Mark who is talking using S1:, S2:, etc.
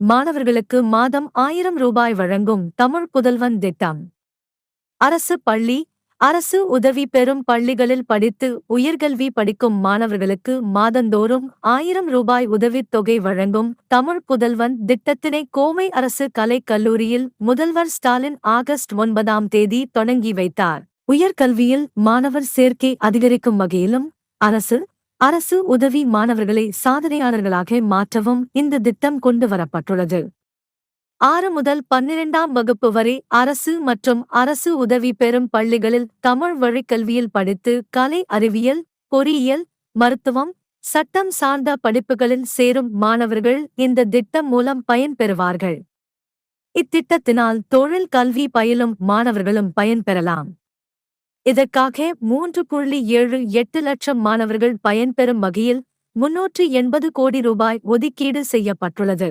S1: மாணவர்களுக்கு மாதம் ஆயிரம் ரூபாய் வழங்கும் தமிழ் புதல்வன் திட்டம். அரசு பள்ளி அரசு உதவி பெறும் பள்ளிகளில் படித்து உயர்கல்வி படிக்கும் மாணவர்களுக்கு மாதந்தோறும் ஆயிரம் ரூபாய் உதவித் தொகை வழங்கும் தமிழ் புதல்வன் திட்டத்தினை கோவை அரசு கலைக் கல்லூரியில் முதல்வர் ஸ்டாலின் ஆகஸ்ட் ஒன்பதாம் தேதி தொடங்கி வைத்தார். உயர்கல்வியில் மாணவர் சேர்க்கை அதிகரிக்கும் வகையிலும் அரசு அரசு உதவி மாணவர்களை சாதனையாளர்களாக மாற்றவும் இந்த திட்டம் கொண்டு வரப்பட்டுள்ளது. ஆறு முதல் பன்னிரெண்டாம் வகுப்பு வரை அரசு மற்றும் அரசு உதவி பெறும் பள்ளிகளில் தமிழ் வழிக்கல்வியில் படித்து கலை அறிவியல் பொறியியல் மருத்துவம் சட்டம் சார்ந்த படிப்புகளில் சேரும் மாணவர்கள் இந்த திட்டம் மூலம் பயன்பெறுவார்கள் இத்திட்டத்தினால் தொழில் கல்வி பயிலும் மாணவர்களும் பயன்பெறலாம் இதற்காக மூன்று புள்ளி ஏழு எட்டு லட்சம் மாணவர்கள் பயன்பெறும் வகையில் முன்னூற்று எண்பது கோடி ரூபாய் ஒதுக்கீடு செய்யப்பட்டுள்ளது.